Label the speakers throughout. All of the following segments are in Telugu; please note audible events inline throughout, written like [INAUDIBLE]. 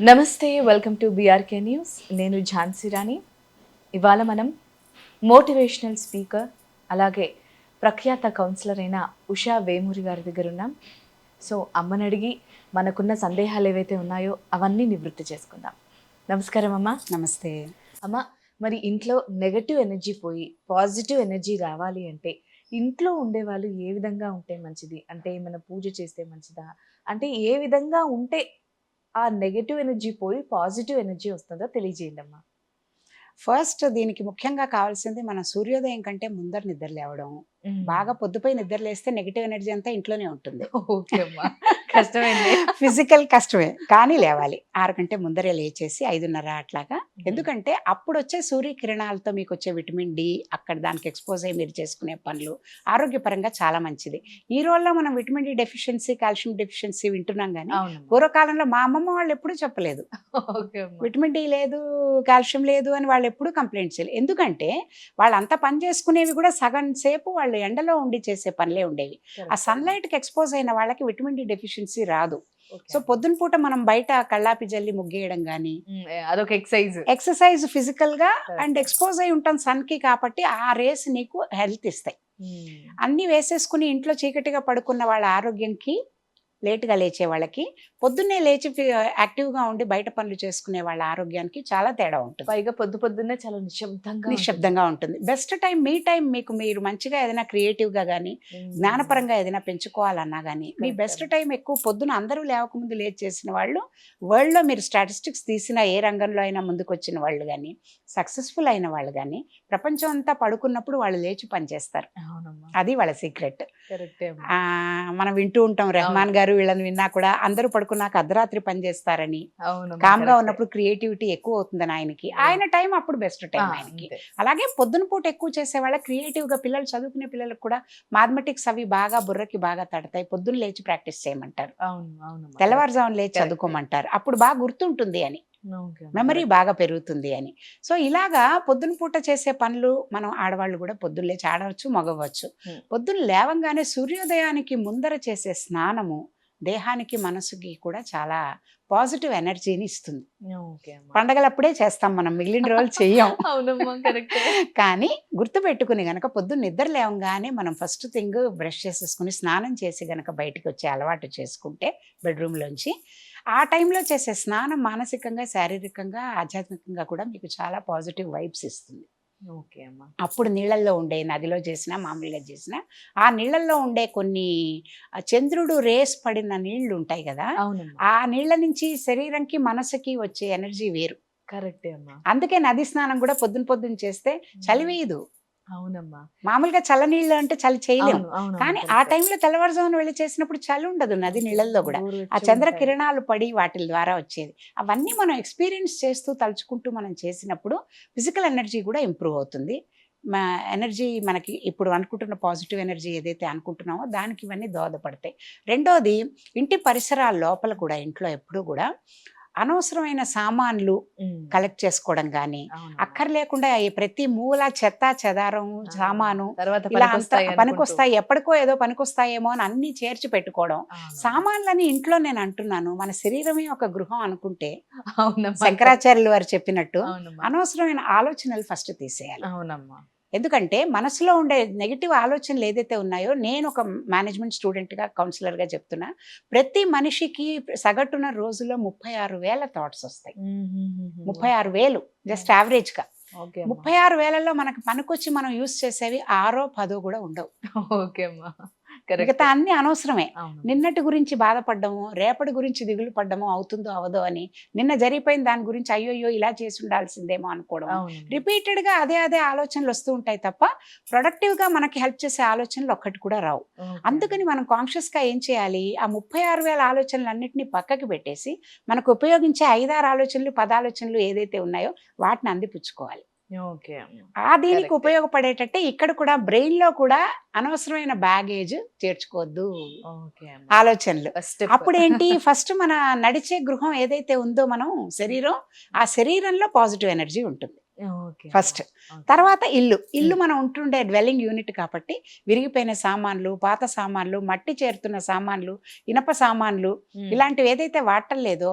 Speaker 1: నమస్తే వెల్కమ్ టు బీఆర్కే న్యూస్ నేను ఝాన్సీ రాణి. ఇవాళ మనం మోటివేషనల్ స్పీకర్ అలాగే ప్రఖ్యాత కౌన్సిలర్ అయిన ఉషా వేమూరి గారి దగ్గర ఉన్నాం. సో అమ్మని అడిగి మనకున్న సందేహాలు ఏవైతే ఉన్నాయో అవన్నీ నివృత్తి చేసుకుందాం. నమస్కారం అమ్మ.
Speaker 2: నమస్తే.
Speaker 1: అమ్మ మరి ఇంట్లో నెగటివ్ ఎనర్జీ పోయి పాజిటివ్ ఎనర్జీ రావాలి అంటే ఇంట్లో ఉండేవాళ్ళు ఏ విధంగా ఉంటే మంచిది? అంటే ఏమైనా పూజ చేస్తే మంచిదా? అంటే ఏ విధంగా ఉంటే ఆ నెగటివ్ ఎనర్జీ పోయి పాజిటివ్ ఎనర్జీ వస్తుందో తెలియజేయండి అమ్మా.
Speaker 2: ఫస్ట్ దీనికి ముఖ్యంగా కావాల్సింది మన సూర్యోదయం కంటే ముందర నిద్ర లేవడం. బాగా పొద్దుపై నిద్ర లేస్తే నెగిటివ్ ఎనర్జీ అంతా ఇంట్లోనే ఉంటుంది. [LAUGHS]
Speaker 1: కష్టమైంది.
Speaker 2: ఫిజికల్ కష్టమే. కానీ లేవాలి. ఆరు గంటే ముందరే లేచేసి ఐదున్నర అట్లాగా. ఎందుకంటే అప్పుడు వచ్చే సూర్యకిరణాలతో మీకు వచ్చే విటమిన్ డి అక్కడ దానికి ఎక్స్పోజ్ అయ్యి మీరు చేసుకునే పనులు ఆరోగ్యపరంగా చాలా మంచిది. ఈ రోజుల్లో మనం vitamin D deficiency calcium deficiency వింటున్నాం కానీ పూర్వకాలంలో మా అమ్మమ్మ వాళ్ళు ఎప్పుడూ చెప్పలేదు. విటమిన్ డి లేదు కాల్షియం లేదు అని వాళ్ళు ఎప్పుడూ కంప్లైంట్ చేయలేదు. ఎందుకంటే వాళ్ళు అంత పని చేసుకునేవి కూడా సగం సేపు వాళ్ళు ఎండలో ఉండి చేసే పనులే ఉండేవి. ఆ సన్లైట్కి ఎక్స్పోజ్ అయిన వాళ్ళకి విటమిన్ డి డెఫిషియన్సీ రాదు. సో పొద్దున పూట మనం బయట కళ్ళాపి జల్లి ముగ్గేయడం కానీ
Speaker 1: అదొక ఎక్సైజ్
Speaker 2: ఎక్సర్సైజ్ ఫిజికల్గా అండ్ ఎక్స్పోజ్ అయి ఉంటాం సన్కి కాబట్టి ఆ రేస్ నీకు హెల్త్ ఇస్తాయి. అన్ని వేసేసుకుని ఇంట్లో చీకటిగా పడుకున్న వాళ్ళ ఆరోగ్యంకి లేటుగా లేచే వాళ్ళకి పొద్దున్నే లేచి యాక్టివ్గా ఉండి బయట పనులు చేసుకునే వాళ్ళ ఆరోగ్యానికి చాలా తేడా ఉంటుంది
Speaker 1: పైగా పొద్దు పొద్దున్నే చాలా నిశ్శబ్దంగా.
Speaker 2: నిశ్శబ్దంగా ఉంటుంది బెస్ట్ టైం మీ టైం మీకు మీరు మంచిగా ఏదైనా క్రియేటివ్గా కానీ. జ్ఞానపరంగా ఏదైనా పెంచుకోవాలన్నా కానీ మీ. బెస్ట్ టైం ఎక్కువ పొద్దున అందరూ లేవకముందు లేచి చేసిన వాళ్ళు వరల్డ్లో మీరు స్టాటిస్టిక్స్ తీసిన ఏ రంగంలో అయినా ముందుకు వచ్చిన వాళ్ళు కానీ సక్సెస్ఫుల్ అయిన వాళ్ళు కానీ ప్రపంచం అంతా పడుకున్నప్పుడు వాళ్ళు లేచి పనిచేస్తారు అది వాళ్ళ సీక్రెట్. మనం వింటూ ఉంటాం రెహమాన్ గారు వీళ్ళని విన్నా కూడా అందరూ పడుకున్నాక అర్ధరాత్రి పనిచేస్తారని
Speaker 1: అవునమ్మా,
Speaker 2: కామ్గా
Speaker 1: కరెక్టే.
Speaker 2: ఉన్నప్పుడు క్రియేటివిటీ ఎక్కువ అవుతుందని ఆయనకి ఆయన టైం అప్పుడు బెస్ట్ టైం ఆయనకి. అలాగే పొద్దున పూట ఎక్కువ చేసే వాళ్ళ క్రియేటివ్గా పిల్లలు చదువుకునే పిల్లలకు కూడా మాథమెటిక్స్ అవి బాగా బుర్రకి బాగా తడతాయి పొద్దున్న లేచి ప్రాక్టీస్ చేయమంటారు తెల్లవారుజామున లేచి. చదువుకోమంటారు అప్పుడు బాగా గుర్తుంటుంది అని. మెమరీ బాగా పెరుగుతుంది అని. సో ఇలాగా పొద్దున పూట చేసే పనులు మనం ఆడవాళ్ళు కూడా పొద్దున్న లేచి ఆడవచ్చు మగవచ్చు. పొద్దున్న లేవంగానే సూర్యోదయానికి ముందర చేసే స్నానము దేహానికి మనసుకి కూడా చాలా పాజిటివ్ ఎనర్జీని ఇస్తుంది. పండగలప్పుడే చేస్తాం మనం మిగిలిన రోజులు చెయ్యం. [LAUGHS] కానీ గుర్తుపెట్టుకుని గనక పొద్దున్న నిద్ర లేవగానే మనం ఫస్ట్ థింగ్ బ్రష్ చేసేసుకుని స్నానం చేసి గనక బయటికి వచ్చే అలవాటు చేసుకుంటే బెడ్రూమ్లోంచి ఆ టైంలో చేసే స్నానం మానసికంగా శారీరకంగా ఆధ్యాత్మికంగా కూడా మీకు చాలా పాజిటివ్ వైబ్స్ ఇస్తుంది.
Speaker 1: ఓకే అమ్మా.
Speaker 2: అప్పుడు నీళ్ళల్లో ఉండే నదిలో చేసినా మామూలుగా చేసినా ఆ నీళ్ళల్లో ఉండే కొన్ని చంద్రుడు రేస్ పడిన నీళ్ళు ఉంటాయి కదా ఆ నీళ్ళ నుంచి శరీరంకి మనసుకి వచ్చే ఎనర్జీ వేరు.
Speaker 1: కరెక్టే అమ్మా.
Speaker 2: అందుకే నది స్నానం కూడా పొద్దున పొద్దున చేస్తే చలి వేయదు
Speaker 1: అవునమ్మా.
Speaker 2: మామూలుగా చల్ల నీళ్ళు అంటే చలి చేయలేము కానీ ఆ. టైంలో తెల్లవారుజామున వెళ్ళి చేసినప్పుడు చలి ఉండదు నది నీళ్ళల్లో కూడా. ఆ చంద్ర. కిరణాలు పడి వాటి ద్వారా వచ్చేది. అవన్నీ మనం ఎక్స్పీరియన్స్ చేస్తూ తలుచుకుంటూ మనం చేసినప్పుడు ఫిజికల్ ఎనర్జీ కూడా ఇంప్రూవ్ అవుతుంది. మా ఎనర్జీ మనకి ఇప్పుడు అనుకుంటున్న పాజిటివ్ ఎనర్జీ ఏదైతే అనుకుంటున్నామో దానికి ఇవన్నీ దోహదపడతాయి. రెండోది ఇంటి పరిసరాల లోపల కూడా ఇంట్లో ఎప్పుడూ కూడా అనవసరమైన సామాన్లు కలెక్ట్ చేసుకోవడం కానీ. అక్కర్లేకుండా ప్రతి మూల చెత్త చెదారం సామాను
Speaker 1: తర్వాత
Speaker 2: ఇలా అంత
Speaker 1: పనికొస్తాయి
Speaker 2: ఎప్పటికో ఏదో పనికొస్తాయేమో అని అన్ని చేర్చి పెట్టుకోవడం. సామాన్లని ఇంట్లో నేను అంటున్నాను మన శరీరమే ఒక గృహం అనుకుంటే శంకరాచార్యులు వారు చెప్పినట్టు అనవసరమైన ఆలోచనలు ఫస్ట్ తీసేయాలి.
Speaker 1: అవునమ్మా.
Speaker 2: ఎందుకంటే మనసులో ఉండే నెగిటివ్ ఆలోచనలు ఏదైతే ఉన్నాయో నేను ఒక మేనేజ్మెంట్ స్టూడెంట్గా కౌన్సిలర్గా చెప్తున్నా ప్రతి మనిషికి సగటున రోజులో ముప్పై ఆరు వేల థాట్స్ వస్తాయి. ముప్పై ఆరు వేలు జస్ట్ యావరేజ్గా ముప్పై ఆరు వేలలో మనకి పనికొచ్చి మనం యూస్ చేసేవి ఆరో పదో కూడా ఉండవు.
Speaker 1: ఓకే అమ్మా.
Speaker 2: మిగతా అన్ని అనవసరమే. నిన్నటి గురించి బాధపడ్డము రేపటి గురించి దిగులు పడ్డము అవుతుందో అవదో అని నిన్న జరిగిపోయిన దాని గురించి అయ్యోయ్యో ఇలా చేసి ఉండాల్సిందేమో అనుకోవడం. రిపీటెడ్గా అదే అదే ఆలోచనలు వస్తూ ఉంటాయి తప్ప ప్రొడక్టివ్గా మనకి హెల్ప్ చేసే ఆలోచనలు ఒక్కటి కూడా రావు. అందుకని మనం కాన్షియస్గా ఏం చేయాలి? ఆ ముప్పై ఆరు వేల ఆలోచనలు అన్నింటినీ పక్కకి పెట్టేసి మనకు ఉపయోగించే ఐదారు ఆలోచనలు పదాలోచనలు ఏదైతే ఉన్నాయో వాటిని అందిపుచ్చుకోవాలి. ఆ దీనికి. ఉపయోగపడేటట్టే ఇక్కడ కూడా బ్రెయిన్లో కూడా అనవసరమైన బ్యాగేజ్ చేర్చుకోవద్దు. ఆలోచనలు. అప్పుడు ఏంటి [LAUGHS] ఫస్ట్ మన నడిచే గృహం ఏదైతే ఉందో మనం శరీరం ఆ శరీరంలో పాజిటివ్ ఎనర్జీ ఉంటుంది. ఫస్ట్. తర్వాత ఇల్లు. ఇల్లు మనం ఉంటుండే డ్వెల్లింగ్ యూనిట్ కాబట్టి విరిగిపోయిన సామాన్లు పాత సామాన్లు మట్టి చేరుతున్న సామాన్లు ఇనప సామాన్లు ఇలాంటివి ఏదైతే వాడటం లేదో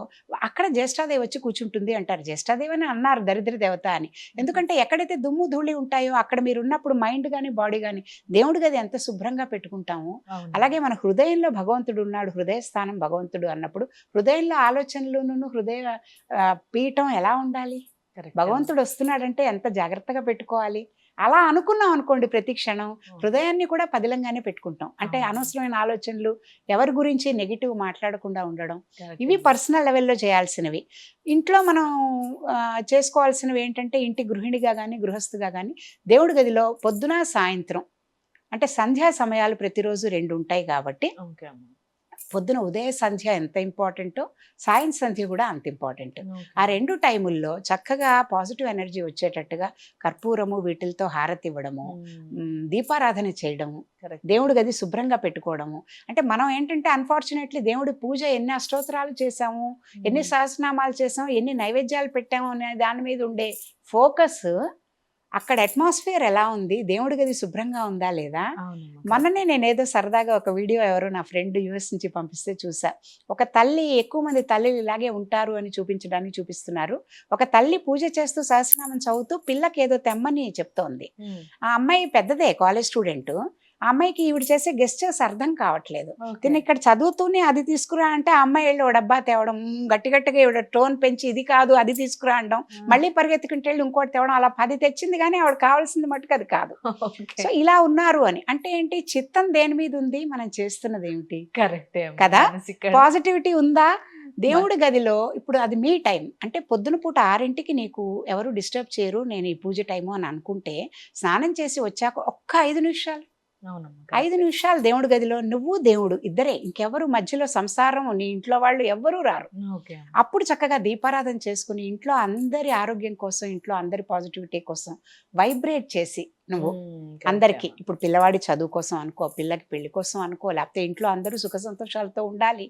Speaker 2: అక్కడ జ్యేష్ఠాదేవి వచ్చి కూర్చుంటుంది అంటారు. జ్యేష్ఠాదేవి అని అన్నారు దరిద్ర దేవత అని. ఎందుకంటే ఎక్కడైతే దుమ్ము ధూళి ఉంటాయో అక్కడ మీరు ఉన్నప్పుడు మైండ్ కానీ బాడీ కానీ దేవుడి గది ఎంత శుభ్రంగా పెట్టుకుంటాము అలాగే మన హృదయంలో భగవంతుడు ఉన్నాడు హృదయ స్థానం భగవంతుడు అన్నప్పుడు హృదయంలో ఆలోచనలును హృదయ పీఠం ఎలా ఉండాలి? భగవంతుడు వస్తున్నాడంటే ఎంత జాగ్రత్తగా పెట్టుకోవాలి? అలా అనుకున్నాం అనుకోండి ప్రతి క్షణం హృదయాన్ని కూడా పదిలంగానే పెట్టుకుంటాం. అంటే. అనవసరమైన ఆలోచనలు ఎవరి గురించి నెగిటివ్ మాట్లాడకుండా ఉండడం ఇవి పర్సనల్ లెవెల్లో చేయాల్సినవి. ఇంట్లో మనం చేసుకోవాల్సినవి ఏంటంటే ఇంటి గృహిణిగా కానీ గృహస్థుగా కానీ దేవుడి గదిలో పొద్దున సాయంత్రం అంటే సంధ్యా సమయాలు ప్రతిరోజు రెండు ఉంటాయి కాబట్టి పొద్దున ఉదయ సంధ్య ఎంత ఇంపార్టెంటో సాయం సంధ్య కూడా అంత ఇంపార్టెంట్. ఆ రెండు టైముల్లో చక్కగా పాజిటివ్ ఎనర్జీ వచ్చేటట్టుగా కర్పూరము వీటిలతో హారతి ఇవ్వడము దీపారాధన చేయడము దేవుడి గది శుభ్రంగా పెట్టుకోవడము. అంటే మనం ఏంటంటే అన్ఫార్చునేట్లీ దేవుడి పూజ ఎన్ని అష్టోత్తరాలు చేసాము ఎన్ని సహస్రనామాలు చేసాము ఎన్ని నైవేద్యాలు పెట్టాము అనే దాని మీద ఉండే ఫోకస్ అక్కడ అట్మాస్ఫియర్ ఎలా ఉంది? దేవుడి గది శుభ్రంగా ఉందా లేదా? మొన్ననే నేను ఏదో సరదాగా ఒక వీడియో ఎవరో నా ఫ్రెండ్ యుఎస్ నుంచి పంపిస్తే చూసా. ఒక తల్లి ఎక్కువ మంది తల్లిలు ఇలాగే ఉంటారు అని చూపించడానికి చూపిస్తున్నారు. ఒక తల్లి పూజ చేస్తూ సహస్రనామం చదువుతూ పిల్లకి ఏదో తెమ్మని చెప్తోంది. ఆ అమ్మాయి పెద్దదే కాలేజ్ స్టూడెంట్ అమ్మాయికి ఈవిడ చేసే గెస్టర్స్ అర్థం కావట్లేదు. తిని ఇక్కడ చదువుతూనే అది తీసుకురా అంటే ఆ అమ్మాయి వెళ్ళి డబ్బా తేవడం గట్టి గట్టిగా ఈవిడ టోన్ పెంచి ఇది కాదు అది తీసుకురా అనడం మళ్ళీ పరిగెత్తుకుంటే వెళ్ళి ఇంకోటి తేవడం అలా పది తెచ్చింది కానీ ఆవిడ కావాల్సింది మట్టుకు అది కాదు. సో ఇలా ఉన్నారు అని. అంటే ఏంటి? చిత్తం దేని మీద ఉంది? మనం చేస్తున్నది ఏమిటి?
Speaker 1: కరెక్ట్
Speaker 2: కదా? పాజిటివిటీ ఉందా? దేవుడి గదిలో ఇప్పుడు అది మీ టైం. అంటే పొద్దున పూట ఆరింటికి నీకు ఎవరు డిస్టర్బ్ చేయరు నేను ఈ పూజ టైము అని అనుకుంటే స్నానం చేసి వచ్చాక ఒక్క ఐదు నిమిషాలు. ఐదు నిమిషాలు దేవుడి గదిలో నువ్వు దేవుడు ఇద్దరే ఇంకెవరు మధ్యలో సంసారం నీ ఇంట్లో వాళ్ళు ఎవ్వరూ రారు. అప్పుడు చక్కగా దీపారాధన చేసుకుని ఇంట్లో అందరి ఆరోగ్యం కోసం ఇంట్లో అందరి పాజిటివిటీ కోసం వైబ్రేట్ చేసి నువ్వు అందరికీ ఇప్పుడు పిల్లవాడి చదువు కోసం అనుకో పిల్లకి పెళ్ళి కోసం అనుకో లేకపోతే ఇంట్లో అందరూ సుఖ సంతోషాలతో ఉండాలి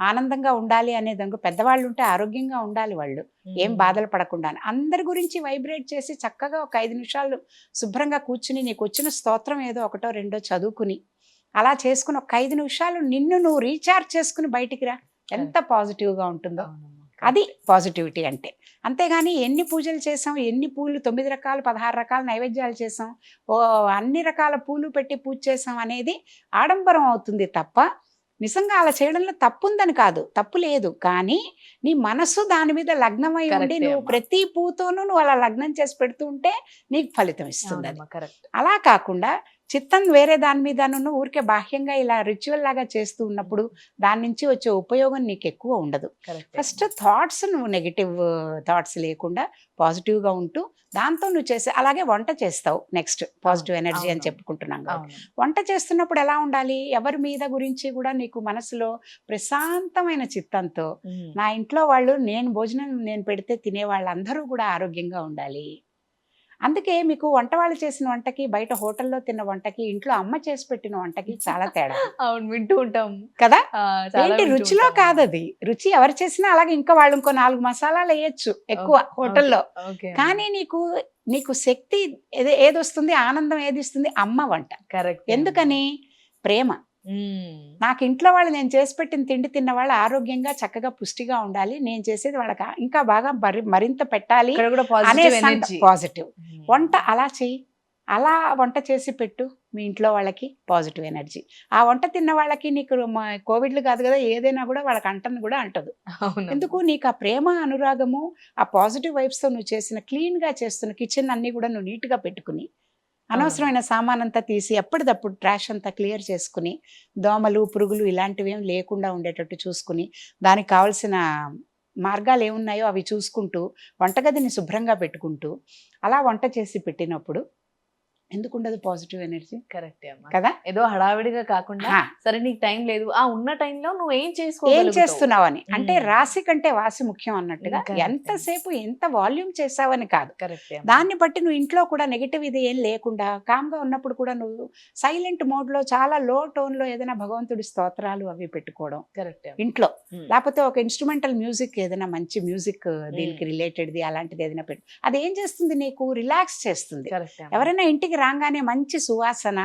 Speaker 2: ఆనందంగా ఉండాలి అనే దానికి పెద్దవాళ్ళు ఉంటే ఆరోగ్యంగా ఉండాలి వాళ్ళు. ఏం బాధలు పడకుండా అందరి గురించి వైబ్రేట్ చేసి చక్కగా ఒక ఐదు నిమిషాలు శుభ్రంగా కూర్చుని నీకు వచ్చిన స్తోత్రం ఏదో ఒకటో రెండో చదువుకుని అలా చేసుకుని ఒక ఐదు నిమిషాలు నిన్ను నువ్వు రీఛార్జ్ చేసుకుని బయటికి రా. ఎంత పాజిటివ్గా ఉంటుందో. అది పాజిటివిటీ అంటే. అంతేగాని ఎన్ని పూజలు చేసాం ఎన్ని పూలు తొమ్మిది రకాలు పదహారు రకాల నైవేద్యాలు చేసాం ఓ అన్ని రకాల పూలు పెట్టి పూజ చేసాం అనేది ఆడంబరం అవుతుంది తప్ప నిజంగా అలా చేయడంలో తప్పు ఉందని కాదు. తప్పు లేదు. కానీ నీ మనసు దాని మీద లగ్నమై ఉండి నువ్వు. ప్రతి పూతోనూ నువ్వు అలా లగ్నం చేసి పెడుతూ ఉంటే నీకు ఫలితం ఇస్తుంది అలా కాకుండా చిత్తం వేరే దాని మీద నువ్వు ఊరికే బాహ్యంగా ఇలా రిచువల్ లాగా చేస్తూ ఉన్నప్పుడు దాని నుంచి వచ్చే ఉపయోగం నీకు ఎక్కువ ఉండదు ఫస్ట్ థాట్స్ నువ్వు నెగిటివ్ థాట్స్ లేకుండా పాజిటివ్గా ఉంటూ దాంతో నువ్వు చేసే అలాగే వంట చేస్తావు నెక్స్ట్ పాజిటివ్ ఎనర్జీ అని. చెప్పుకుంటున్నాం కాబట్టి. వంట చేస్తున్నప్పుడు ఎలా ఉండాలి ఎవరి మీద గురించి కూడా నీకు మనసులో ప్రశాంతమైన చిత్తంతో. నా ఇంట్లో వాళ్ళు నేను భోజనం నేను పెడితే తినే వాళ్ళందరూ కూడా ఆరోగ్యంగా ఉండాలి అందుకే మీకు వంట వాళ్ళు చేసిన వంటకి బయట హోటల్లో తిన్న వంటకి ఇంట్లో అమ్మ చేసి పెట్టిన వంటకి చాలా తేడా.
Speaker 1: అవును వింటూ ఉంటాం.
Speaker 2: కదా? ఏంటి రుచిలో. కాదు అది రుచి ఎవరు చేసినా అలాగే ఇంకా వాళ్ళు ఇంకో నాలుగు మసాలాలు వేయచ్చు ఎక్కువ హోటల్లో. కానీ నీకు నీకు శక్తి ఏది వస్తుంది? ఆనందం ఏది ఇస్తుంది? అమ్మ వంట.
Speaker 1: కరెక్ట్
Speaker 2: ఎందుకని? ప్రేమ. నాకు ఇంట్లో వాళ్ళు నేను చేసి పెట్టిన తిండి తిన్న వాళ్ళు ఆరోగ్యంగా చక్కగా పుష్టిగా ఉండాలి. నేను చేసేది వాళ్ళకి ఇంకా బాగా మరి మరింత పెట్టాలి అనే
Speaker 1: పాజిటివ్
Speaker 2: వంట అలా చెయ్యి. అలా వంట చేసి పెట్టు మీ ఇంట్లో వాళ్ళకి పాజిటివ్ ఎనర్జీ ఆ వంట తిన్న వాళ్ళకి నీకు కోవిడ్లు కాదు కదా ఏదైనా కూడా వాళ్ళకి అంటని కూడా అంటదు. ఎందుకు? నీకు ఆ ప్రేమ అనురాగము ఆ పాజిటివ్ వైబ్స్తో నువ్వు చేసిన క్లీన్గా చేస్తున్న కిచెన్ అన్నీ కూడా నువ్వు నీట్గా పెట్టుకుని అనవసరమైన సామాన్ అంతా తీసి ఎప్పటిదప్పుడు ట్రాష్ అంతా క్లియర్ చేసుకుని దోమలు పురుగులు ఇలాంటివి ఏం లేకుండా ఉండేటట్టు చూసుకుని దానికి కావాల్సిన మార్గాలు ఏమున్నాయో అవి చూసుకుంటూ వంటగదిని శుభ్రంగా పెట్టుకుంటూ అలా వంట చేసి పెట్టినప్పుడు ఎందుకు ఉండదు పాజిటివ్ ఎనర్జీ?
Speaker 1: కరెక్ట్ అమ్మా.
Speaker 2: కదా?
Speaker 1: ఏదో హడావిడిగా కాకుండా సరే నీకు టైం లేదు ఆ ఉన్న టైంలో నువ్వు ఏం
Speaker 2: ఏం
Speaker 1: చేసుకోగలుగుతావు?
Speaker 2: చేస్తున్నావు అని అంటే. రాశి కంటే వాసి ముఖ్యం అన్నట్టుగా. ఎంతసేపు ఎంత వాల్యూమ్ చేసావని కాదు.
Speaker 1: కరెక్ట్
Speaker 2: దాన్ని బట్టి నువ్వు ఇంట్లో కూడా నెగిటివ్ ఇది ఏం లేకుండా కామ్గా ఉన్నప్పుడు కూడా నువ్వు సైలెంట్ మోడ్లో చాలా లో టోన్లో ఏదైనా భగవంతుడి స్తోత్రాలు అవి పెట్టుకోవడం.
Speaker 1: కరెక్ట్
Speaker 2: ఇంట్లో. లేకపోతే ఒక ఇన్స్ట్రుమెంటల్ మ్యూజిక్ ఏదైనా మంచి మ్యూజిక్ దీనికి రిలేటెడ్ది అలాంటిది ఏదైనా పెట్టు. అది ఏం చేస్తుంది నీకు? రిలాక్స్ చేస్తుంది. ఎవరైనా ఇంటికి రాగానే మంచి సువాసన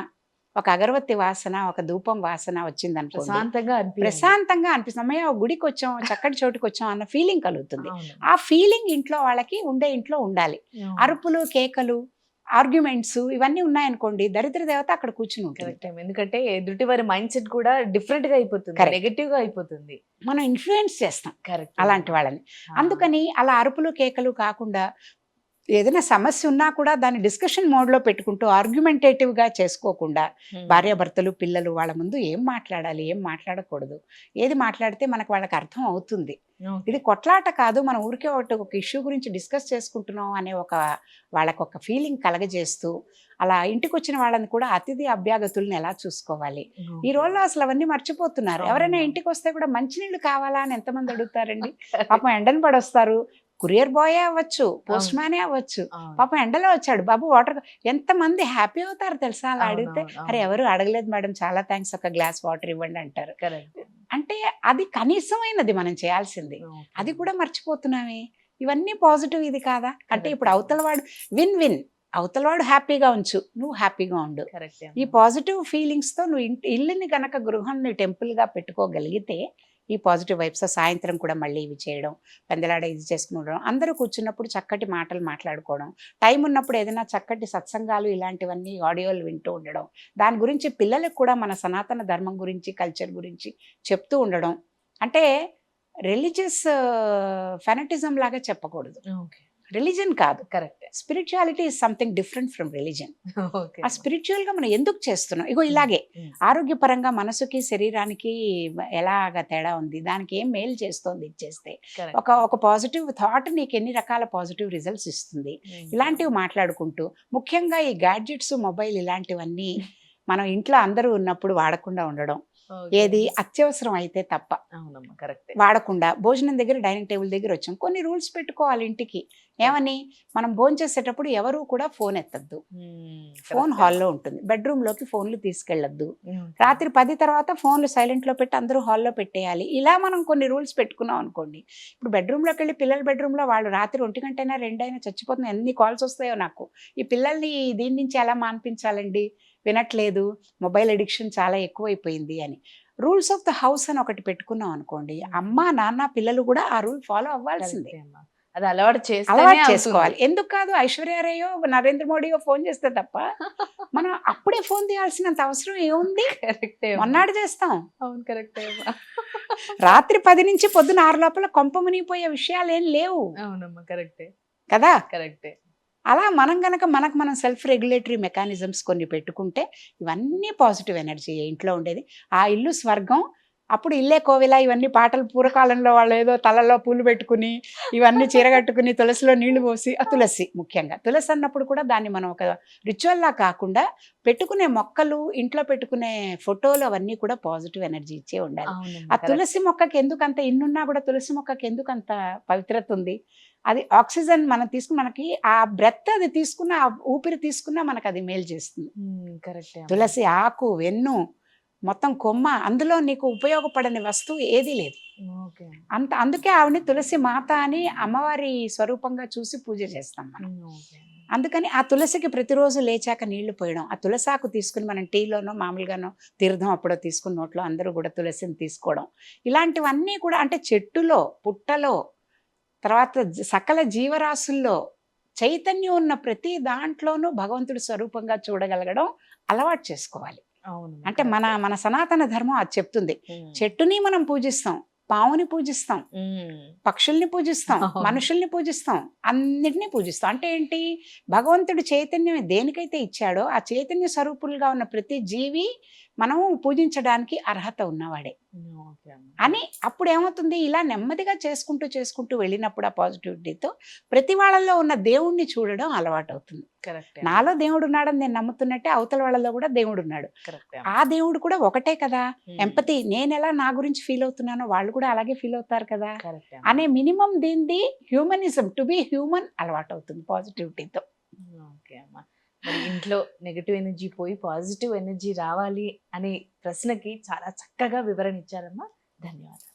Speaker 2: ఒక అగరవత్తి వాసన ఒక ధూపం వాసన వచ్చింది అనుకోండి
Speaker 1: ప్రశాంతంగా.
Speaker 2: ప్రశాంతంగా అనిపిస్తుంది అమ్మయ్య గుడికి వచ్చాం చక్కటి చోటుకి వచ్చాం అన్న ఫీలింగ్ కలుగుతుంది. ఆ ఫీలింగ్ ఇంట్లో వాళ్ళకి ఉండే ఇంట్లో ఉండాలి. అరుపులు కేకలు ఆర్గ్యుమెంట్స్ ఇవన్నీ ఉన్నాయనుకోండి దరిద్ర దేవత అక్కడ కూర్చుని ఉంటుంది.
Speaker 1: ఎందుకంటే ఎదుటి వారి మైండ్ సెట్ కూడా డిఫరెంట్గా అయిపోతుంది. నెగటివ్గా అయిపోతుంది
Speaker 2: మనం ఇన్ఫ్లుయెన్స్ చేస్తాం
Speaker 1: కరెక్ట్
Speaker 2: అలాంటి వాళ్ళని అందుకని అలా అరుపులు కేకలు కాకుండా ఏదైనా సమస్య ఉన్నా కూడా దాన్ని డిస్కషన్ మోడ్లో పెట్టుకుంటూ ఆర్గ్యుమెంటేటివ్గా చేసుకోకుండా భార్యాభర్తలు పిల్లలు వాళ్ళ ముందు ఏం మాట్లాడాలి ఏం మాట్లాడకూడదు. ఏది మాట్లాడితే మనకు వాళ్ళకి అర్థం అవుతుంది. ఇది కొట్లాట కాదు మనం ఊరికే ఒకటి ఒక ఇష్యూ గురించి డిస్కస్ చేసుకుంటున్నాం అనే ఒక వాళ్ళకు ఒక ఫీలింగ్ కలగజేస్తూ అలా ఇంటికి వచ్చిన వాళ్ళని కూడా అతిథి అభ్యాగతుల్ని ఎలా చూసుకోవాలి? ఈ రోజుల్లో అసలు అవన్నీ మర్చిపోతున్నారు. ఎవరైనా. ఇంటికి వస్తే కూడా మంచినీళ్ళు కావాలా అని ఎంతమంది అడుగుతారండి? పాపం ఎండను పడొస్తారు. కొరియర్ బాయే అవ్వచ్చు పోస్ట్ మ్యానే అవ్వచ్చు. పాపం ఎండలో వచ్చాడు. బాబు వాటర్ ఎంతమంది హ్యాపీ అవుతారు తెలుసా అలా అడిగితే. అరే ఎవరు అడగలేదు మేడం చాలా థ్యాంక్స్ ఒక గ్లాస్ వాటర్ ఇవ్వండి అంటారు.
Speaker 1: కరెక్ట్.
Speaker 2: అంటే అది కనీసమైనది మనం చేయాల్సింది. అది కూడా మర్చిపోతున్నామే. ఇవన్నీ పాజిటివ్ ఇది కాదా? అంటే ఇప్పుడు అవతల వాడు విన్ విన్. అవతల వాడు హ్యాపీగా ఉంచు. నువ్వు హ్యాపీగా ఉండు. ఈ పాజిటివ్ ఫీలింగ్స్తో నువ్వు ఇంటి ఇల్లుని గనక గృహాన్ని టెంపుల్గా పెట్టుకోగలిగితే ఈ పాజిటివ్ వైబ్స్ సాయంత్రం కూడా మళ్ళీ ఇవి చేయడం పెందలాడ ఇది చేసుకుని ఉండడం అందరూ కూర్చున్నప్పుడు చక్కటి మాటలు మాట్లాడుకోవడం టైం ఉన్నప్పుడు ఏదైనా చక్కటి సత్సంగాలు ఇలాంటివన్నీ ఆడియోలు వింటూ ఉండడం దాని గురించి పిల్లలకు కూడా మన సనాతన ధర్మం గురించి కల్చర్ గురించి చెప్తూ ఉండడం. అంటే రిలీజియస్ ఫెనటిజం లాగా చెప్పకూడదు.
Speaker 1: ఓకే.
Speaker 2: రిలీజన్ కాదు.
Speaker 1: Correct
Speaker 2: spirituality is something different from religion ఆ స్పిరిచువల్గా మనం ఎందుకు చేస్తున్నాం? ఇగో ఇలాగే ఆరోగ్యపరంగా మనసుకి శరీరానికి ఎలాగ తేడా ఉంది? దానికి ఏం మేలు చేస్తోంది ఇది చేస్తే ఒక ఒక పాజిటివ్ థాట్ నీకు ఎన్ని రకాల పాజిటివ్ రిజల్ట్స్ ఇస్తుంది? ఇలాంటివి మాట్లాడుకుంటూ ముఖ్యంగా ఈ గ్యాడ్జెట్స్ మొబైల్ ఇలాంటివన్నీ మనం ఇంట్లో అందరూ ఉన్నప్పుడు వాడకుండా ఉండడం ఏది అత్యవసరం అయితే తప్ప. వాడకుండా భోజనం దగ్గర డైనింగ్ టేబుల్ దగ్గర వచ్చాం. కొన్ని రూల్స్ పెట్టుకోవాలి ఇంటికి. ఏమని? మనం భోజనం చేసేటప్పుడు ఎవరు కూడా ఫోన్ ఎత్తద్దు. ఫోన్ హాల్లో ఉంటుంది. బెడ్రూమ్లోకి ఫోన్లు తీసుకెళ్ళొద్దు. రాత్రి పది తర్వాత ఫోన్లు silent లో పెట్టి అందరూ హాల్లో పెట్టేయాలి. ఇలా మనం కొన్ని రూల్స్ పెట్టుకున్నాం అనుకోండి. ఇప్పుడు బెడ్రూమ్లోకి వెళ్ళి పిల్లల బెడ్రూమ్లో వాళ్ళు రాత్రి ఒంటి గంటైనా రెండైనా చచ్చిపోతుంది ఎన్ని కాల్స్ వస్తాయో నాకు. ఈ పిల్లల్ని దీని నుంచి ఎలా మాన్పించాలండి? వినట్లేదు మొబైల్ అడిక్షన్ చాలా ఎక్కువైపోయింది అని. రూల్స్ ఆఫ్ ద హౌస్ అని ఒకటి పెట్టుకున్నాం అనుకోండి అమ్మ నాన్న పిల్లలు కూడా ఆ రూల్ ఫాలో అవ్వాల్సిందే.
Speaker 1: అది అలవాటు చేస్తేనే
Speaker 2: అలవాటు. చేసుకోవాలి. ఎందుకు కాదు ఐశ్వర్యారయ్యో నరేంద్ర మోడీయో ఫోన్ చేస్తే తప్ప [LAUGHS] మనం అప్పుడే ఫోన్ తీయాల్సినంత అవసరం ఏముంది. మొన్నాడు చేస్తాం.
Speaker 1: అవును కరెక్టే. [LAUGHS]
Speaker 2: రాత్రి పది నుంచి పొద్దున ఆరు లోపల కొంప మునిగిపోయే విషయాలు ఏం లేవు.
Speaker 1: అవునమ్మా కరెక్టే.
Speaker 2: కదా?
Speaker 1: కరెక్టే.
Speaker 2: అలా మనం గనక మనకు మనం సెల్ఫ్ రెగ్యులేటరీ మెకానిజమ్స్ కొన్ని పెట్టుకుంటే ఇవన్నీ పాజిటివ్ ఎనర్జీ ఇంట్లో ఉండేది. ఆ ఇల్లు స్వర్గం అప్పుడు ఇల్లే కోవిల ఇవన్నీ పాటలు పూర్వకాలంలో వాళ్ళు ఏదో తలలో పూలు పెట్టుకుని ఇవన్నీ చీరగట్టుకుని తులసిలో నీళ్ళు పోసి ఆ తులసి ముఖ్యంగా. తులసి అన్నప్పుడు కూడా దాన్ని మనం ఒక రిచువల్లా కాకుండా పెట్టుకునే మొక్కలు ఇంట్లో పెట్టుకునే ఫోటోలు అవన్నీ కూడా పాజిటివ్ ఎనర్జీ ఇచ్చే ఉండాలి. ఆ. తులసి మొక్కకి ఎందుకు అంత ఇన్నున్నా కూడా తులసి మొక్కకి ఎందుకు అంత పవిత్రత ఉంది? అది ఆక్సిజన్ మనం తీసుకుని మనకి ఆ బ్రెత్ అది తీసుకున్న ఆ ఊపిరి తీసుకున్నా మనకు అది మేలు చేస్తుంది.
Speaker 1: కరెక్టే.
Speaker 2: తులసి ఆకు వెన్ను మొత్తం కొమ్మ అందులో నీకు ఉపయోగపడని వస్తువు ఏదీ లేదు. అంత అందుకే ఆవిడని తులసి మాత అని అమ్మవారి స్వరూపంగా చూసి పూజ చేస్తాం మనం. అందుకని ఆ తులసికి ప్రతిరోజు లేచాక నీళ్ళు పోయడం. ఆ తులసాకు తీసుకుని మనం టీలోనో మామూలుగానో తీర్థం అప్పుడో తీసుకున్న నోట్లో అందరూ కూడా తులసిని తీసుకోవడం. ఇలాంటివన్నీ కూడా అంటే చెట్టులో పుట్టలో తర్వాత సకల జీవరాశుల్లో చైతన్యం ఉన్న ప్రతి దాంట్లోనూ భగవంతుడి స్వరూపంగా చూడగలగడం అలవాటు చేసుకోవాలి అంటే మన. మన సనాతన ధర్మం అది చెప్తుంది. చెట్టుని మనం పూజిస్తాం పావుని పూజిస్తాం పక్షుల్ని పూజిస్తాం. మనుషుల్ని పూజిస్తాం అన్నిటినీ పూజిస్తాం అంటే ఏంటి భగవంతుడు చైతన్యం దేనికైతే ఇచ్చాడో ఆ చైతన్య స్వరూపులుగా ఉన్న ప్రతి జీవి మనం పూజించడానికి అర్హత ఉన్నవాడే. అని అప్పుడు ఏమవుతుంది ఇలా నెమ్మదిగా చేసుకుంటూ చేసుకుంటూ వెళ్ళినప్పుడు ఆ పాజిటివిటీతో ప్రతి వాళ్ళల్లో ఉన్న దేవుణ్ణి చూడడం అలవాటు అవుతుంది నాలో దేవుడు ఉన్నాడని నేను నమ్ముతున్నట్టే అవతల వాళ్ళలో కూడా దేవుడు ఉన్నాడు ఆ దేవుడు కూడా ఒకటే కదా. ఎంపతి నేను ఎలా నా గురించి ఫీల్ అవుతున్నానో వాళ్ళు కూడా అలాగే ఫీల్ అవుతారు కదా. అనే మినిమం దీనిది హ్యూమనిజం టు బి హ్యూమన్ అలవాటు అవుతుంది పాజిటివిటీతో.
Speaker 1: ఓకే అమ్మ. ఇంట్లో నెగటివ్ ఎనర్జీ పోయి పాజిటివ్ ఎనర్జీ రావాలి అనే ప్రశ్నకి చాలా చక్కగా వివరణ ఇచ్చారమ్మా. ధన్యవాదాలు.